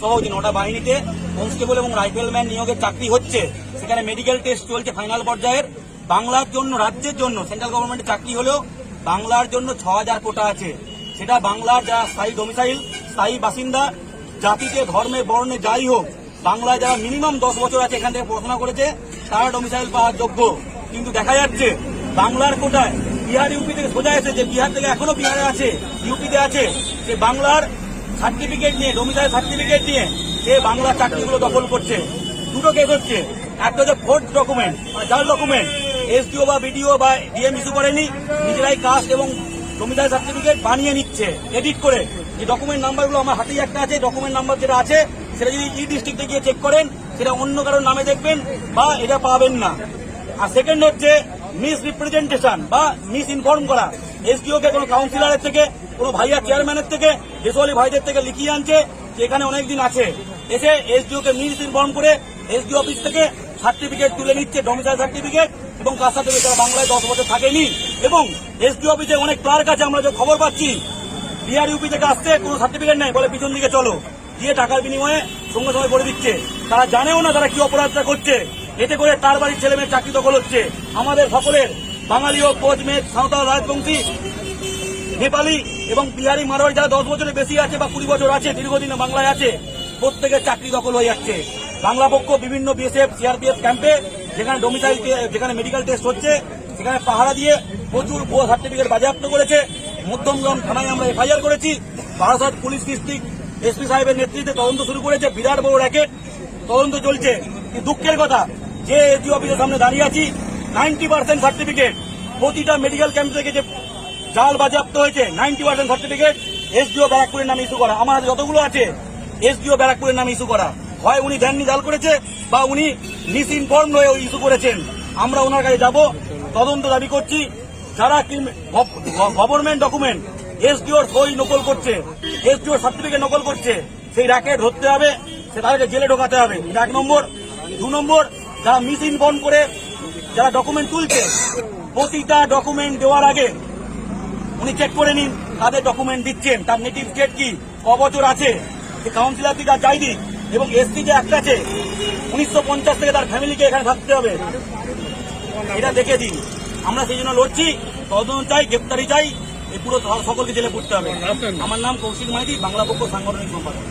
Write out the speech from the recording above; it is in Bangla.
সহ যে নটা বাহিনীতে কনস্টেবল এবং রাইফেলম্যান নিয়োগের চাকরি হচ্ছে। সেখানে মেডিকেল টেস্ট চলছে ফাইনাল পর্যায়ের। বাংলার জন্য, রাজ্যের জন্য, সেন্ট্রাল গভর্নমেন্টের চাকরি হলেও বাংলার জন্য ছ হাজার কোটা আছে। সেটা বাংলার যারা স্থায়ী ডোমিসাইল স্থায়ী বাসিন্দা জাতিতে ধর্মে, বর্ণে যাই হোক, বাংলায় যারা মিনিমাম দশ বছর আছে এখান থেকে পড়াশোনা করেছে, তারা ডোমিসাইল পাওয়ার যোগ্য। কিন্তু দেখা যাচ্ছে, বাংলার কোটায় বিহার, ইউপি থেকে সোজা এসেছে। বিহার থেকে এখনও বিহারে আছে, ইউপিতে আছে। সে বাংলার সার্টিফিকেট নিয়ে ডোমিসাইল সার্টিফিকেট নিয়ে সে বাংলার চাকরিগুলো দখল করছে। দুটো কেস হচ্ছে। একটা হচ্ছে ফোর্থ ডকুমেন্ট মানে জাল ডকুমেন্ট এসডিও বা বিডিও বা ডিএম করেনি, নিজেরাই কাস্ট এবং ডোমিসাইল সার্টিফিকেট বানিয়ে নিচ্ছে এডিট করে। যে ডকুমেন্ট নাম্বারগুলো আমার হাতেই একটা আছে ডকুমেন্ট নাম্বার যেটা আছে, সেটা যদি ই ডিস্ট্রিক্টে গিয়ে চেক করেন, সেটা অন্য কারোর নামে দেখবেন বা এটা পাবেন না। আর সেকেন্ড হচ্ছে মিস রিপ্রেজেন্টেশন বা মিস ইনফর্ম করা এসডিও কে কোনো কাউন্সিলরের থেকে কোনো ভাইয়া চেয়ারম্যানের থেকে, দেশওয়ালি ভাইদের থেকে লিখিয়ে আনছে যে এখানে অনেকদিন আছে। এসে এসডিও কে মিস ইনফর্ম করে এসডিও অফিস থেকে সার্টিফিকেট তুলে নিচ্ছে ডোমিসাইল সার্টিফিকেট এবং কার সাথে তারা বাংলায় দশ বছর থাকেনি। এবং এসডিও অফিসে অনেক ক্লার্ক আছে, আমরা যে খবর পাচ্ছি বিহার ইউপি থেকে আসছে, কোনো সার্টিফিকেট নেই, বলে পিছন দিকে চলো। দিয়ে টাকার বিনিময়ে সঙ্গে সঙ্গে করে দিচ্ছে। তারা জানেও না তারা কি অপরাধটা করছে। এতে করে তার বাড়ির ছেলে মেয়ে চাকরি দখল হচ্ছে। আমাদের সকলের বাঙালি ও কোচ মেয়ে সাঁওতাল রাজবংশী নেপালি এবং বিহারি মারোয়ারি যারা দশ বছরের বেশি আছে বা কুড়ি বছর আছে, দীর্ঘদিন বাংলায় আছে, প্রত্যেকের চাকরি দখল হয়ে যাচ্ছে। বাংলা পক্ষ বিভিন্ন বিএসএফ, সিআরপিএফ ক্যাম্পে যেখানে ডোমিসাইল যেখানে মেডিকেল টেস্ট হচ্ছে, সেখানে পাহারা দিয়ে প্রচুর ভুয়ো সার্টিফিকেট বাজেয়াপ্ত করেছে। মধ্যমগ্রাম থানায় আমরা এফআইআর করেছি। বারাসাত পুলিশ ডিস্ট্রিক্ট এসপি সাহেবের নেতৃত্বে তদন্ত শুরু করেছে। বিরাট বড় র্যাকেট তদন্ত চলছে। দুঃখের কথা, যে এসডি অফিসের সামনে দাঁড়িয়ে আছি নাইনটি পার্সেন্ট সার্টিফিকেট প্রতিটা মেডিকেল ক্যাম্প থেকে যে জাল বাজেয়াপ্ত হয়েছে, নাইনটি পার্সেন্ট সার্টিফিকেট এসডিও ব্যারাকপুরের নামে ইস্যু করা। আমার যতগুলো আছে, এসডিও ব্যারাকপুরের নামে ইস্যু করা। হয় উনি দেননি জাল করেছে, বা উনি মিস ইনফর্ম হয়ে ইস্যু করেছেন। আমরা ওনার কাছে যাব, তদন্ত দাবি করছি, যারা গভর্নমেন্ট ডকুমেন্ট এসডিওর সই নকল করছে, এসডিওর সার্টিফিকেট নকল করছে, সেই র্যাকেট ধরতে হবে, সে তাদেরকে জেলে ঢোকাতে হবে। এক নম্বর। দু নম্বর, যারা মিস ইনফর্ম করে, যারা ডকুমেন্ট তুলছে, প্রতিটা ডকুমেন্ট দেওয়ার আগে উনি চেক করে নিন তাদের ডকুমেন্ট দিচ্ছেন তার নেটিভ স্টেট কি ক বছর আছে কাউন্সিলার কাউন্সিলর তার আর দিক এবং এসটি যে একটা আছে উনিশশো পঞ্চাশ থেকে তার ফ্যামিলিকে এখানে থাকতে হবে। এটা দেখে দিন। আমরা সেই জন্য লড়ছি তদন্ত চাই গ্রেপ্তারি চাই এই পুরো সকলকে জেলে পড়তে হবে। আমার নাম কৌশিক মাইতি বাংলা পক্ষ সাংগঠনিক সম্পাদক।